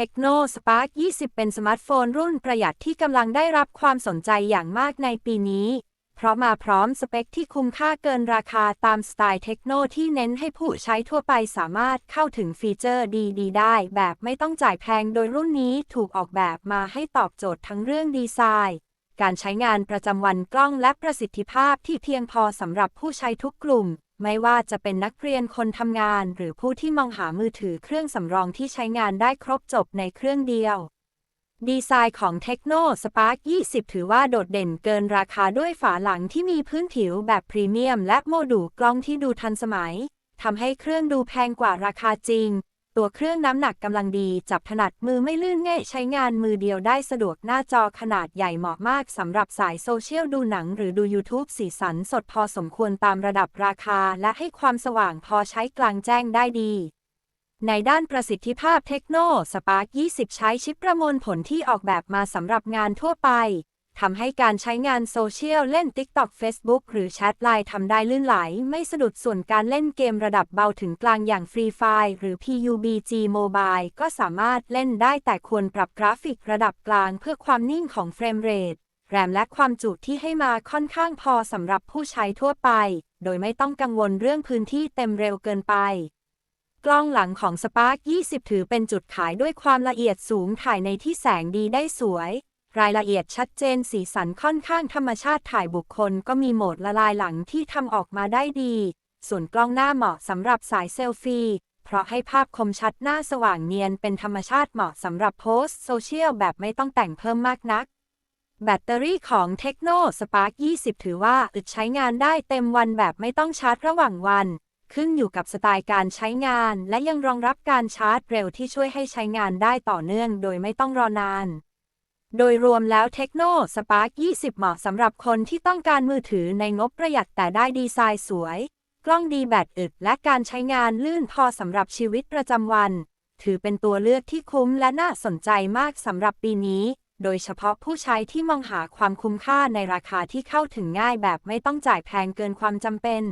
Tecno Spark 20 เป็นสมาร์ทโฟนรุ่นประหยัดที่กำลังได้รับความสนใจอย่างมากในปีนี้ เพราะมาพร้อมสเปคที่คุ้มค่าเกินราคาตามสไตล์เทคโนที่เน้นให้ผู้ใช้ทั่วไปสามารถเข้าถึงฟีเจอร์ดี ๆ ได้ แบบไม่ต้องจ่ายแพงโดยรุ่นนี้ถูกออกแบบมาให้ตอบโจทย์ทั้งเรื่องดีไซน์ การใช้งานประจำวันกล้องและประสิทธิภาพที่เพียงพอสำหรับผู้ใช้ทุกกลุ่ม ไม่ว่าจะเป็นนักเรียนคนทำงาน หรือผู้ที่มองหามือถือเครื่องสำรองที่ใช้งานได้ครบจบในเครื่องเดียว ดีไซน์ของ Tecno Spark 20 ถือว่าโดดเด่นเกินราคาด้วยฝาหลังที่มีพื้นผิวแบบพรีเมียม และโมดูลกล้องที่ดูทันสมัยทำให้เครื่องดูแพงกว่าราคาจริง ตัวเครื่องน้ำหนักกำลังดี จับถนัดมือไม่ลื่นง่ายใช้งานมือเดียวได้สะดวกหน้าจอขนาดใหญ่เหมาะมากสำหรับสายโซเชียลดูหนังหรือดู YouTube สีสันสดพอสมควรตามระดับราคา และให้ความสว่างพอใช้กลางแจ้งได้ดี ในด้านประสิทธิภาพเทคโน Spark 20 ใช้ชิปประมวลผลที่ออกแบบมาสำหรับงานทั่วไป ทำให้การใช้งานโซเชียลเล่น TikTok Facebook หรือแชทไลน์ทำได้ลื่นไหล ไม่สะดุดส่วนการเล่นเกมระดับเบาถึงกลางอย่าง Free Fire หรือ PUBG Mobile ก็สามารถเล่นได้แต่ควรปรับกราฟิกระดับกลางเพื่อความนิ่งของเฟรมเรทแรมและความจุที่ให้มาค่อนข้างพอสำหรับผู้ใช้ทั่วไป โดยไม่ต้องกังวลเรื่องพื้นที่เต็มเร็วเกินไป กล้องหลังของ Spark 20 ถือเป็นจุดขายด้วยความละเอียดสูงถ่ายในที่แสงดีได้สวย รายละเอียดชัดเจนสีสันค่อนข้างธรรมชาติถ่ายบุคคลก็มีโหมดละลายหลังที่ทำออกมาได้ดี ส่วนกล้องหน้าเหมาะสำหรับสายเซลฟี่ เพราะให้ภาพคมชัดหน้าสว่างเนียนเป็นธรรมชาติเหมาะสำหรับโพสต์โซเชียลแบบไม่ต้องแต่งเพิ่มมากนัก แบตเตอรี่ของ Tecno Spark 20 ถือว่าอึดใช้งานได้เต็มวันแบบไม่ต้องชาร์จระหว่างวัน ขึ้นอยู่กับสไตล์การใช้งาน และยังรองรับการชาร์จเร็วที่ช่วยให้ใช้งานได้ต่อเนื่อง โดยไม่ต้องรอนาน โดยรวมแล้ว Tecno Spark 20 เหมาะสำหรับคนที่ต้องการมือถือในงบประหยัดแต่ได้ดีไซน์สวย กล้องดีแบตอึดและการใช้งานลื่นพอสำหรับชีวิตประจำวัน ถือเป็นตัวเลือกที่คุ้มและน่าสนใจมากสำหรับปีนี้ โดยเฉพาะผู้ใช้ที่มองหาความคุ้มค่าในราคาที่เข้าถึงง่ายแบบไม่ต้องจ่ายแพงเกินความจำเป็น